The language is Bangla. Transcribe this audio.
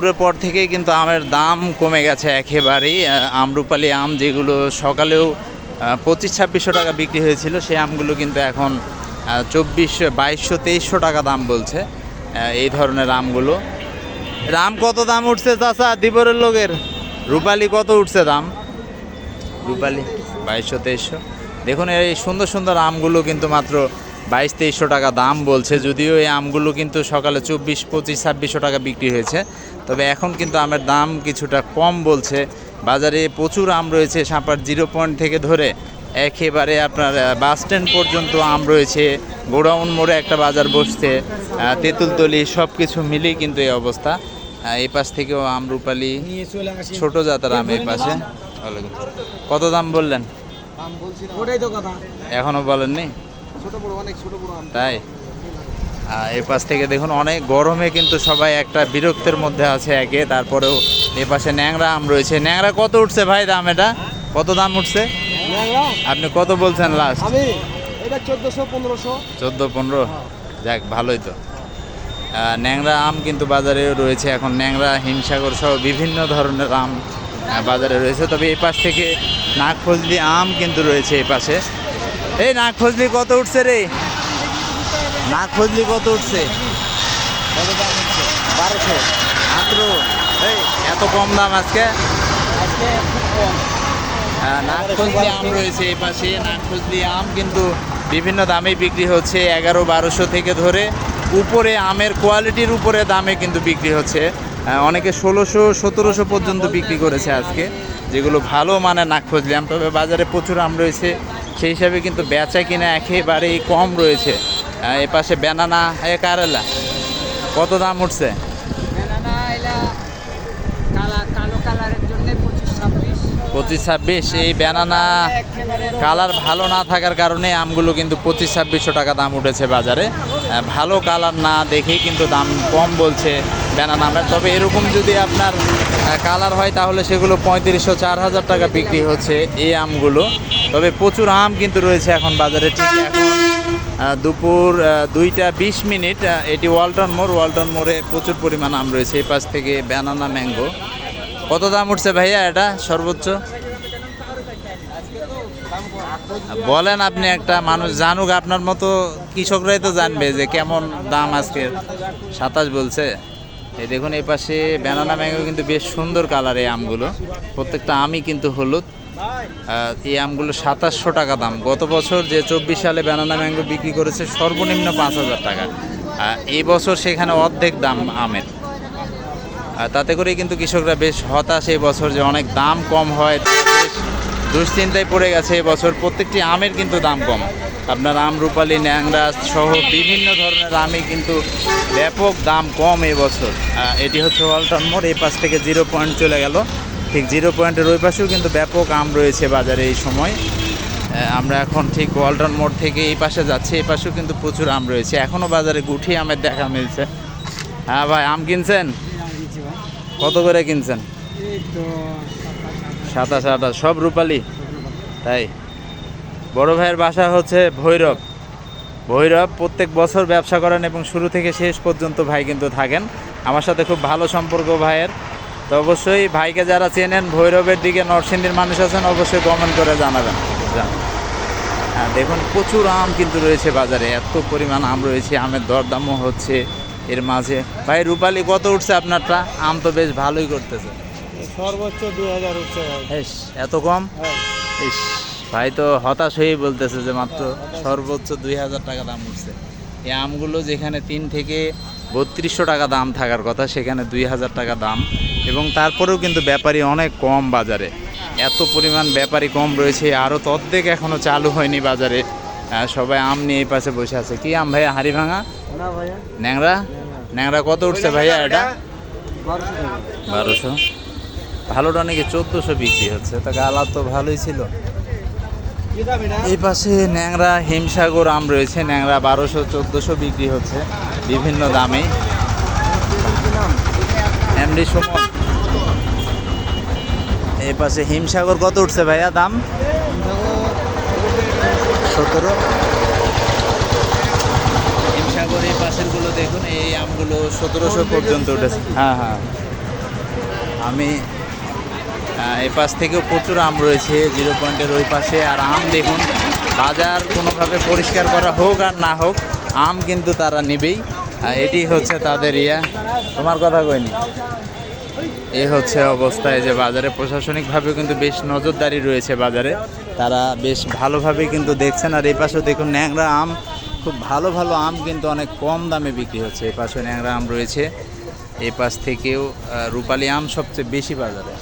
দুপুরের পর থেকেই কিন্তু আমের দাম কমে গেছে একেবারেই। আমরুপালি আম যেগুলো সকালেও পঁচিশ ছাব্বিশশো টাকা বিক্রি হয়েছিল, সেই আমগুলো কিন্তু এখন চব্বিশশো বাইশশো তেইশশো টাকা দাম বলছে এই ধরনের আমগুলো। আম কত দাম উঠছে চাচা? দিবরের লোকের। রূপালি কত উঠছে দাম? রূপালি বাইশশো তেইশশো দেখুন, এই সুন্দর সুন্দর আমগুলো কিন্তু মাত্র বাইশ তেইশশো টাকা দাম বলছে, যদিও এই আমগুলো কিন্তু সকালে চব্বিশ পঁচিশ ছাব্বিশশো টাকা বিক্রি হয়েছে। তবে এখন কিন্তু আমের দাম কিছুটা কম বলছে। বাজারে প্রচুর আম রয়েছে সাপার জিরো পয়েন্ট থেকে ধরে একেবারে আপনার বাস স্ট্যান্ড পর্যন্ত আম রয়েছে। গোডাউন মোড়ে একটা বাজার বসছে তেঁতুলতলি সব কিছু মিলেই কিন্তু এই অবস্থা। এই পাশ থেকেও আম রূপালি ছোট জাতের আম এই পাশে। কত দাম বললেন? এখনও বলেননি? তাই? আহ, এই পাশ থেকে দেখুন অনেক গরমে কিন্তু সবাই একটা বিরক্তের মধ্যে আছে একে তারপরেও এ পাশে ন্যাংরা আম রয়েছে। ন্যাংরা কত উঠছে ভাই দাম এটা? কত দাম উঠছে? আপনি কত বলছেন লাস্ট চোদ্দ পনেরো? যাক ভালোই তো। ন্যাংরা আম কিন্তু বাজারে রয়েছে এখন। ন্যাংরা হিমসাগর সহ বিভিন্ন ধরনের আম বাজারে রয়েছে। তবে এই পাশ থেকে নাক ফজলি আম কিন্তু রয়েছে এই পাশে। এই নাক ফজলি কত উঠছে রে? নাক ফজলি কত উঠছে? কত দাম উঠছে বারোশো। মাত্র? এই এত কম দাম আজকে? আজকে খুব কম। নাগফজলি আম রয়েছে এই পাশে নাগফজলি আম কিন্তু বিভিন্ন দামে বিক্রি হচ্ছে এগারো বারোশো থেকে ধরে। উপরে আমের কোয়ালিটির উপরে দামে কিন্তু বিক্রি হচ্ছে। অনেকে ষোলোশো সতেরোশো পর্যন্ত বিক্রি করেছে আজকে যেগুলো ভালো মানে নাগফজলি আম। তবে বাজারে প্রচুর আম রয়েছে সেই হিসাবে কিন্তু বেচা কিনা একেবারেই কম রয়েছে। এ পাশে ব্যানানা এ কারেলা। কত দাম উঠছে? বেনানা এলা কালা কালো কালারের জন্য পঁচিশ ছাব্বিশ। এই বেনানা কালার ভালো না থাকার কারণে আমগুলো কিন্তু পঁচিশ ছাব্বিশশো টাকা দাম উঠেছে বাজারে। ভালো কালার না দেখেই কিন্তু দাম কম বলছে বেনানা আমের। তবে এরকম যদি আপনার কালার হয় তাহলে সেগুলো পঁয়ত্রিশশো চার হাজার টাকা বিক্রি হচ্ছে এই আমগুলো। তবে প্রচুর আম কিন্তু রয়েছে এখন বাজারে। ঠিক এখন দুপুর দুইটা বিশ মিনিট এটি ওয়ালটন মোড়। ওয়ালটন মোড়ে প্রচুর পরিমাণ আম রয়েছে। এই পাশ থেকে ব্যানানা ম্যাঙ্গো। কত দাম উঠছে ভাইয়া এটা? সর্বোচ্চ? বলেন আপনি একটা মানুষ জানুক, আপনার মতো কৃষকরাই তো জানবে যে কেমন দাম আজকে। সাতাশ বলছে। এই দেখুন, এই পাশে ব্যানানা ম্যাঙ্গো কিন্তু বেশ সুন্দর কালার এই আমগুলো। প্রত্যেকটা আমই কিন্তু হলুদ। এই আমগুলো সাতাশশো টাকা দাম। গত বছর যে চব্বিশ সালে ব্যানানা ম্যাঙ্গো বিক্রি করেছে, সর্বনিম্ন পাঁচ হাজার টাকা। এই বছর সেখানে অর্ধেক দাম আমের। তাতে করে কিন্তু কৃষকরা বেশ হতাশ এই বছর যে অনেক দাম কম হয়। দুশ্চিন্তায় পড়ে গেছে এই বছর। প্রত্যেকটি আমের কিন্তু দাম কম। আপনার আম, রূপালি ন্যাংরা সহ বিভিন্ন ধরনের আমই কিন্তু ব্যাপক দাম কম এই বছর। এটি হচ্ছে ওয়ালটন মোড় এই পাশ থেকে জিরো পয়েন্ট চলে গেল। ঠিক জিরো পয়েন্টের ওই পাশেও কিন্তু ব্যাপক আম রয়েছে বাজারে এই সময়। আমরা এখন ঠিক ওয়ালটন মোড় থেকে এই পাশে যাচ্ছি, এই পাশেও কিন্তু প্রচুর আম রয়েছে। এখনও বাজারে গুঠি আমের দেখা মিলছে। হ্যাঁ ভাই, আম কিনছেন? কত করে কিনছেন? সাতাশ, আঠাশ, সব রূপালি? তাই? বড় ভাইয়ের বাসা হচ্ছে ভৈরব। ভৈরব, প্রত্যেক বছর ব্যবসা করেন এবং শুরু থেকে শেষ পর্যন্ত ভাই কিন্তু থাকেন। আমার সাথে খুব ভালো সম্পর্ক ভাইয়ের। তো অবশ্যই ভাইকে যারা চেনেন ভৈরবের দিকে নরসিংদীর মানুষ আছেন অবশ্যই কমেন্ট করে জানাবেন। হ্যাঁ দেখুন প্রচুর আম কিন্তু রয়েছে বাজারে। এত পরিমাণ আম রয়েছে আমের দরদামও হচ্ছে এর মাঝে। ভাই রূপালি কত উঠছে আপনারটা? আম তো বেশ ভালোই করতেছে। সর্বোচ্চ দুই হাজার উঠছে এত কম? হ্যাঁ। ইস ভাই তো হতাশ হয়েই বলতেছে যে মাত্র সর্বোচ্চ দুই হাজার টাকা দাম উঠছে। এই আমগুলো যেখানে তিন থেকে বত্রিশশো টাকা দাম থাকার কথা সেখানে দুই হাজার টাকা দাম এবং তারপরেও কিন্তু ব্যাপারী অনেক কম বাজারে। এত পরিমাণ ব্যাপারী কম রয়েছে আরও তদ্দেক এখনও চালু হয়নি বাজারে। সবাই আম নিয়ে এই পাশে বসে আছে। কি আম ভাইয়া? হাড়ি ভাঙা? ন্যাংরা? ন্যাংরা কত উঠছে ভাইয়া এটা? বারোশো ভালোটা নাকি চোদ্দোশো বিক্রি হচ্ছে। তা গালা তো ভালোই ছিল। এই পাশে ন্যাংরা হিমসাগর আম রয়েছে। ন্যাংরা বারোশো চোদ্দোশো বিক্রি হচ্ছে। বিভিন্ন দামে? এমডি সুমন। এই পাশে হিমসাগর কত উঠছে ভাইয়া দাম? সতেরো। হিমসাগর এই পাশেরগুলো দেখুন এই আমগুলো সতেরোশো পর্যন্ত উঠেছে। হ্যাঁ হ্যাঁ। আমি এই পাশ থেকেও প্রচুর আম রয়েছে জিরো পয়েন্টের ওই পাশে। আর আম দেখুন বাজার কোনোভাবে পরিষ্কার করা হোক আর না হোক আম কিন্তু তারা নেবেই। আর এটি হচ্ছে তাদের ইয়া। তোমার কথা কইনি? এই হচ্ছে অবস্থায় যে বাজারে প্রশাসনিকভাবে কিন্তু বেশ নজরদারি রয়েছে বাজারে। তারা বেশ ভালোভাবে কিন্তু দেখছেন আর এই পাশেও দেখুন ন্যাংরা আম, খুব ভালো ভালো আম কিন্তু অনেক কম দামে বিক্রি হচ্ছে। এ পাশে ন্যাংরা আম রয়েছে। এ পাশ থেকেও রূপালী আম সবচেয়ে বেশি বাজারে।